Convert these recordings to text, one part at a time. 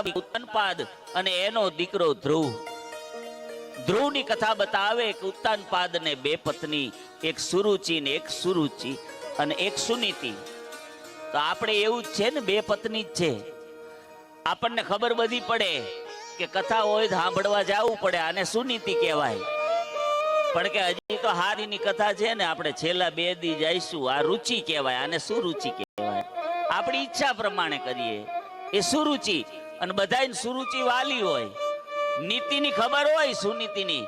ઉત્તાનપાદ અને એનો દીકરો ધ્રુવ. ધ્રુવની કથા બતાવે કે ઉત્તાનપાદ ને બે પત્ની, એક સુરુચિ ને એક સુરુચિ અને એક સુનીતિ. તો આપણે એવું છે ને, બે પત્ની જ છે. આપણને ખબર બધી પડે કે કથા હોય તો સાંભળવા જવું પડે, આને સુનીતિ કહેવાય. પણ કે હજી તો હારીની કથા છે ને, આપણે છેલ્લા બે દી જઈશું, આ રુચિ કહેવાય, આને સુરુચિ કહેવાય. આપણી ઈચ્છા પ્રમાણે કરીએ. એ સુરુચિ અને બધાને સુરુચિ વાલી હોય. નીતિની ખબર હોય સુનીતિની.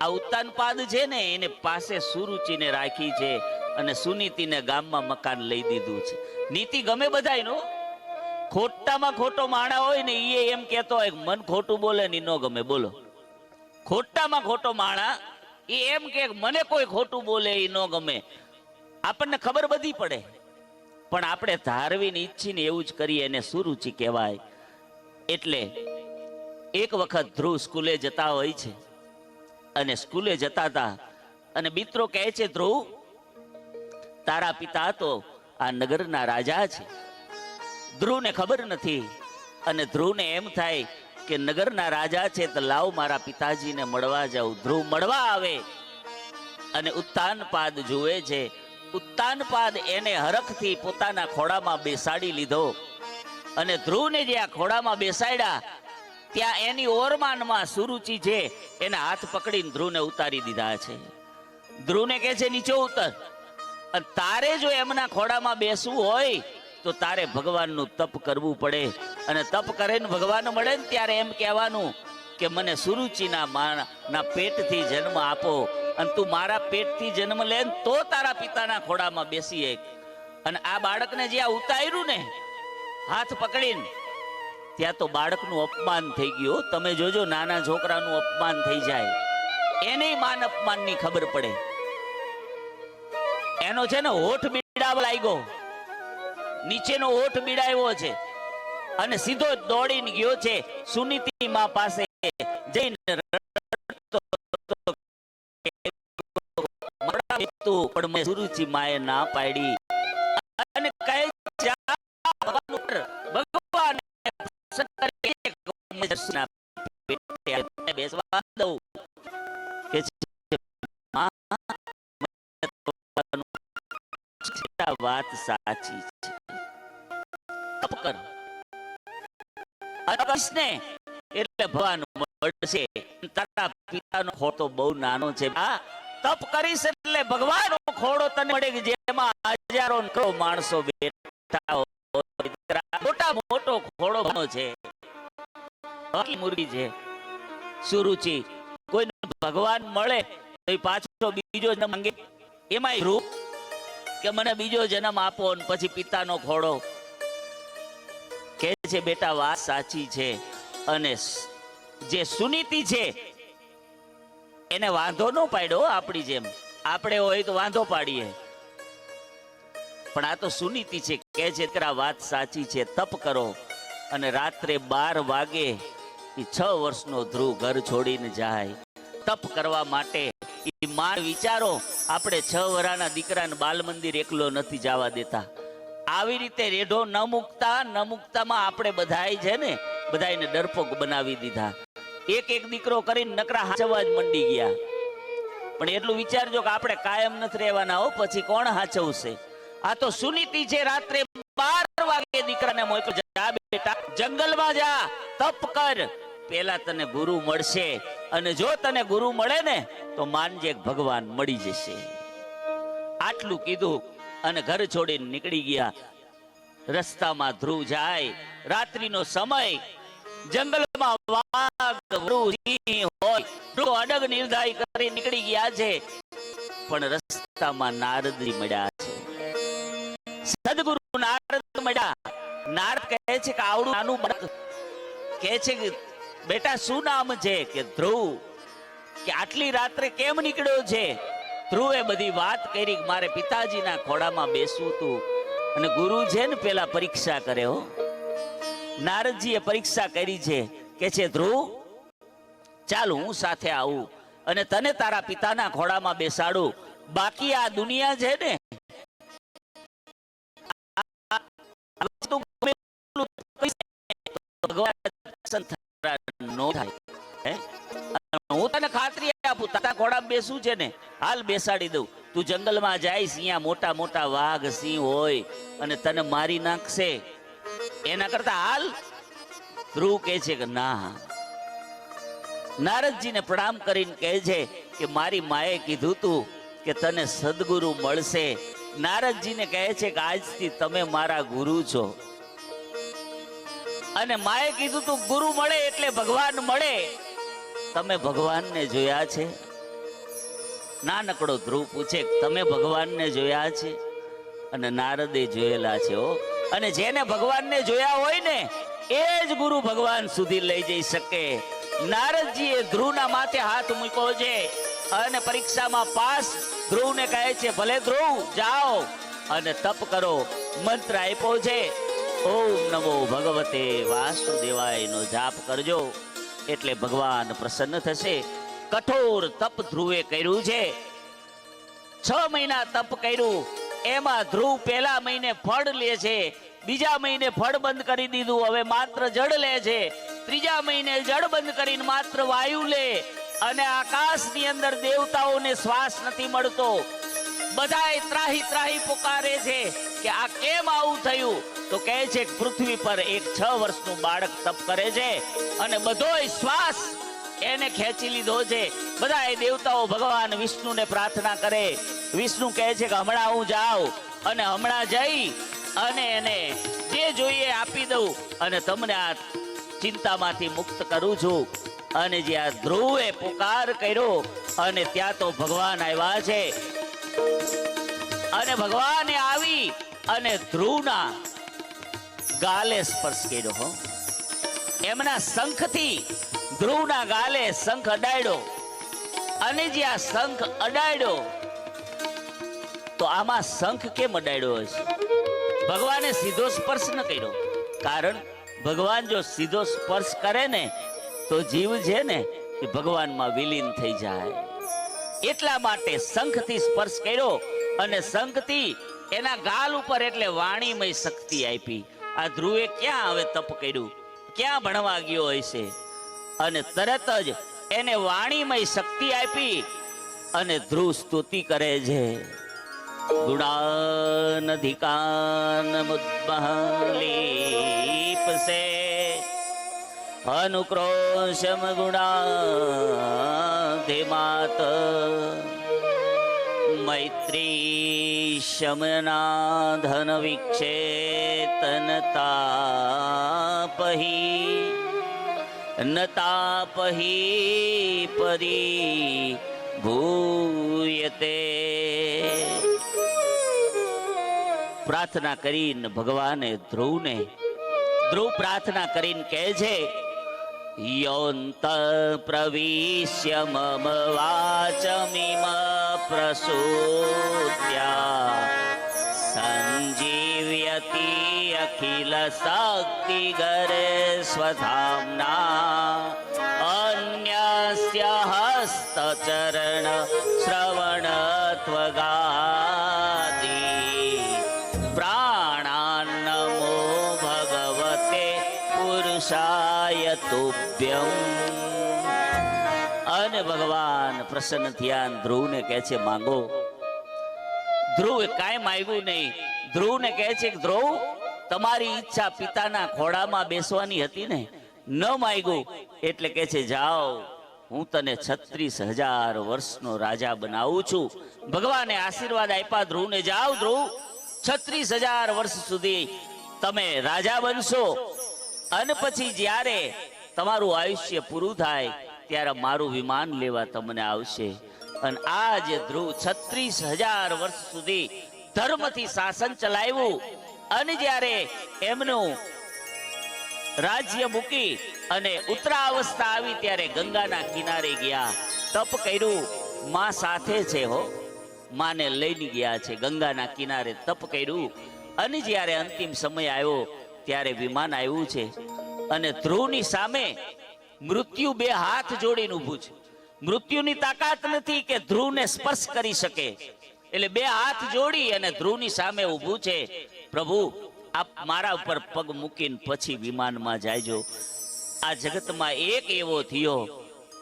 આ ઉત્તાનપાદ છે ને, એને પાસે સુરુચિને રાખી છે અને સુનીતિને ગામમાં મકાન લઈ દીધું છે. નીતિ ગમે બધાયનું ખોટામાં ખોટો માણા હોય ને એ એમ કહેતો હોય મન ખોટું બોલે ન નો ગમે, બોલો. ખોટામાં ખોટો માણા એ એમ કે મને કોઈ ખોટું બોલે એ ન ગમે. આપણને ખબર બધી પડે. પણ આપણે ધારવીને ઈચ્છીને એવું જ કરીએ એને સુરુચિ કહેવાય. એટલે એક વખત ધ્રુવ સ્કૂલે જતા હોય છે. અને સ્કૂલે જતા હતા અને મિત્રો કહે છે, ધ્રુવ, તારા પિતા તો આ નગરના રાજા છે. ધ્રુવને ખબર નથી અને ધ્રુવને એમ થાય કે નગરના રાજા છે તો લાવ મારા પિતાજીને મળવા જાઉં. ધ્રુવ મળવા આવે અને ઉત્તાનપાદ જુએ છે. ઉત્તાનપાદ એને હરખથી પોતાના ખોળામાં બેસાડી લીધો. અને ધ્રુવને જે આ ખોડામાં બેસાડ્યા, ત્યાં એની ઓરમાનમાં સુરુચિ છે, એના હાથ પકડીને ધ્રુવને ઉતારી દીધા છે. ધ્રુવને કહે છે, નીચે ઉતર. અને તારે જો એમના ખોડામાં બેસવું હોય, તો તારે ભગવાનનું તપ કરવું પડે. અને તપ કરીને ભગવાન મળે ને ત્યારે એમ કહેવાનું કે, મને સુરુચિના માના પેટથી જન્મ આપો. અને તું મારા પેટથી જન્મ લે તો તારા પિતાના ખોડામાં બેસી અને આ બાળકને જ્યાં ઉતાર્યું ને હાથ પકડીને. ત્યાં તો બાળકનું અપમાન થઈ ગયું તમે જોજો, નાના છોકરાનું અપમાન થઈ જાય. એને માન અપમાનની ખબર પડે. એનો છે ને હોઠ બીડાવ લાગ્યો. નીચેનો હોઠ બીડાવ્યો છે. અને સીધો દોડીને ગયો છે સુનીતિ માં પાસે જઈને પણ મેં સુરુચિ માએ ના પાડી. કે છે, "માં, મને તમારું આ વાત સાચી છે. તપ કર. એટલે ભગવાન મળશે. તારા પિતાનો ખોટો બહુ નાનો છે. આ તપ કરીશ એટલે ભગવાનનો ખોડો તને મળે જેમાં હજારો કરો માણસો બેઠા હોય. મોટા મોટો ખોડો છે. મુરગી છે. સુરુચિ ભગવાન મળે, તો પાછો બીજો જન્મ માંગે. એમાં રૂપ કે મને બીજો જન્મ આપો ને પછી પિતાનો ખોડો કે છે, બેટા, વાત સાચી છે અને જે સુનીતિ છે, એને વાંધો ન પાડ્યો આપણી જેમ. આપણે હોય તો વાંધો પાડીએ. પણ આ તો સુનીતિ છે. કે છે વાત સાચી છે, તપ કરો. અને રાત્રે બાર વાગે એ છ વર્ષનો ધ્રુવ ઘર છોડીને જાય. તપ કરવા માટે. માર વિચારો, આપણે છ વરાના દીકરાને બાલ મંદિર એકલો નથી જવા દેતા. આવી રીતે રેઢો ન મૂકતા, ન મૂકતામાં આપણે બધાય છે ને બધાને ડરપોક બનાવી દીધા. એક એક દીકરો કરીને નકરા હાચવવા જ મંડી ગયા. પણ એટલું વિચારજો કે આપણે કાયમ નથી રહેવાના, હો, પછી કોણ હાચવશે? આ તો સુનીતિ છે, રાત્રે બાર વાગે દીકરાને મોકલ, જા બેટા, જંગલમાં જા, તપ કર. પેલા તને ગુરુ મળશે અને જો તને ગુરુ મળે ને, તો માનજે ભગવાન મળી જશે. આટલું કીધું અને ઘર છોડીને નીકળી ગયા. રસ્તામાં ધ્રુવ જાય, રાત્રિનો સમય, જંગલમાં વાઘ અડગ નિર્ધાય કરી નીકળી ગયા છે. પણ રસ્તામાં નારદજી મળ્યા છે. સદગુરુ નારદ મળ્યા. નારદ કહે છે કે આવડું નાનું બાળક. કહે છે કે બેટા, શું નામ છે? કે ધ્રુવ. કે આટલી રાત્રે કેમ નીકળ્યો છે? ધ્રુવે બધી વાત કરી મારે પિતાજીના ખોડામાં બેસવું તું અને ગુરુ છે ને પેલા પરીક્ષા કરે, હો. નારદજીએ પરીક્ષા કરી છે. કે છે, ધ્રુવ, ચાલ હું સાથે આવું અને તને તારા પિતાના ખોડામાં બેસાડું. બાકી આ દુનિયા છે ને ભગવાન નો થાય. હું? તને ખાતરી આપું, તારા ઘોડા બેસું છે ને, હાલ બેસાડી દઉં. તું જંગલમાં જઈશ અહીંયા મોટા મોટા વાઘ, સિંહ હોય, અને તને મારી નાખશે. એના કરતા હાલ ધ્રુવ કહે છે કે ના. નારદજીને પ્રણામ કરીને કહે છે કે મારી માએ કીધું તું કે તને સદગુરુ મળશે. નારદજીને કહે છે કે આજથી તમે મારા ગુરુ છો. અને માએ કીધું તું, ગુરુ મળે એટલે ભગવાન મળે. તમે ભગવાનને જોયા છે? નાનકડો ધ્રુવ પૂછે, તમે ભગવાનને જોયા છે? અને નારદે જોયેલા છે ઓ અને જેને ભગવાનને જોયા હોય ને, એ જ ગુરુ ભગવાન સુધી લઈ જઈ શકે. નારદજીએ ધ્રુવના માથે હાથ મૂક્યો છે અને પરીક્ષામાં પાસ. ધ્રુવને કહે છે, ભલે ધ્રુવ, જાઓ. અને તપ કરો, મંત્ર આપ્યો છે. ઓમ નમો ભગવતે વાસુદેવાયનો જાપ કરજો. એટલે ભગવાન પ્રસન્ન થશે. કઠોર તપ ધ્રુવે કર્યું છે. છ મહિના તપ કર્યું. એમાં ધ્રુવ પહેલા મહિને ફળ લે છે. બીજા મહિને ફળ બંધ કરી દીધું. હવે માત્ર જળ લે છે. ત્રીજા મહિને જળ બંધ કરીને માત્ર વાયુ લે. અને આકાશની અંદર દેવતાઓને શ્વાસ નથી મળતો. બધાય ત્રાહી ત્રાહી પુકારે છે કે આ કેમ આવું થયું? તો કહે છે કે પૃથ્વી પર એક છ વર્ષનું બાળક તપ કરે છે અને બધોય શ્વાસ એને ખેંચી લીધો છે. બધા એ દેવતાઓ ભગવાન વિષ્ણુને પ્રાર્થના કરે. વિષ્ણુ કહે છે કે હમણાં હું જાઉં અને હમણાં જઈ અને એને જે જોઈએ આપી દઉં અને તમને આ ચિંતામાંથી મુક્ત કરું છું. અને જે આ ધ્રુવે પુકાર કર્યો અને ત્યાં તો ભગવાન આવ્યા છે. અને ભગવાને આવી અને ધ્રુવના ગાલે સ્પર્શ કર્યો, હો. એમના શંખથી ધ્રુવના ગાલે શંખ અડાડ્યો અને જે આ શંખ અડાડ્યો તો આમાં શંખ કેમ અડાડ્યો હશે ભગવાને સીધો સ્પર્શ ન કર્યો. કારણ ભગવાન જો સીધો સ્પર્શ કરે ને, તો જીવ છે ને, એ ભગવાનમાં વિલીન થઈ જાય. એટલા માટે શંખથી સ્પર્શ કર્યો અને શંખથી એના ગાલ ઉપર એટલે વાણીમય શક્તિ આપી. આ ધ્રુવે ક્યાં હવે તપ કર્યું? ક્યાં ભણવા ગયો હશે? અને તરત જ એને વાણીમય શક્તિ આપી અને ધ્રુવ સ્તુતિ કરે છે. ગુણાનધિકાન મુદ્મલીપસે અનુક્રોશમ ગુણાધિમાત મૈત્રી શમના ધન વિક્ષેતનતા પહી નતા પહી પરી ભૂયતે પ્રાર્થના કરીને ભગવાને ધ્રુવને ધ્રુવ પ્રાર્થના કરીને કહે છે प्रविश्य मम प्रसूत्या। सञ्जीव्यति अखिलशक्तिगरे स्वधाम्ना। अन्यस्य हस्तचरण श्रवणत्वगा। અને ભગવાન પ્રસન્ન થયા ધ્રુવને કહે છે, માંગો. ધ્રુવ કાંઈ માંગ્યું નહીં. ધ્રુવને કહે છે ધ્રુવ, તમારી ઈચ્છા પિતાના ખોળામાં બેસવાની હતી ને? ન માંગ્યું. એટલે કહે છે, જાઓ, હું તને છત્રીસ હજાર વર્ષનો રાજા બનાવું છું. ભગવાને આશીર્વાદ આપ્યા, ધ્રુવને જાઓ, ધ્રુવ. છત્રીસ હજાર વર્ષ સુધી તમે રાજા બનશો. અને પછી જ્યારે તમારું આયુષ્ય પૂરું થાય ત્યારે મારું વિમાન લેવા તમને આવશે. અને આ જે ધ્રુવ છત્રીસ હજાર વર્ષ સુધી ધર્મથી શાસન ચલાવ્યું. અને જ્યારે એમનું રાજ્ય મૂકી અને ઉત્તરાવસ્થા આવી ત્યારે ગંગાના કિનારે ગયા. તપ કર્યું, માં સાથે છે હો. માને લઈને ગયા છે, ગંગાના કિનારે તપ કર્યું. અને જ્યારે અંતિમ સમય આવ્યો, ત્યારે વિમાન આવ્યું છે. અને ધ્રુવની સામે મૃત્યુ બે હાથ જોડીને ઊભું છે. મૃત્યુની તાકાત નથી કે ધ્રુવને સ્પર્શ કરી શકે. એટલે બે હાથ જોડી અને ધ્રુવની સામે ઊભું છે. પ્રભુ, આપ મારા ઉપર પગ મૂકીને પછી વિમાનમાં જાયજો. આ જગતમાં એક એવો થયો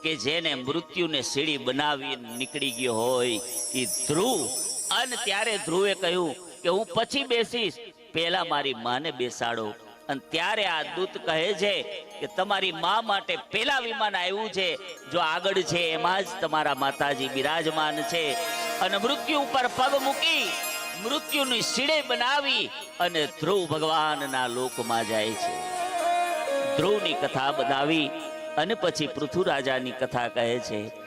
કે જેને મૃત્યુને સીડી બનાવી નીકળી ગયો હોય એ ધ્રુવ. અને ત્યારે ધ્રુવે કહ્યું કે હું પછી બેસીશ. પહેલા મારી માને બેસાડો. અને ત્યારે આ દૂત કહે છે કે તમારી મા માટે પેલા વિમાન આવ્યું છે. જો આગળ છે એમાં જ તમારા માતાજી બિરાજમાન છે. અને મૃત્યુ ઉપર પગ મૂકી મૃત્યુની સીડે બનાવી અને ધ્રુવ ભગવાનના લોકમાં જાય છે. ધ્રુવની કથા બતાવી અને પછી પૃથ્વી રાજાની કથા કહે છે.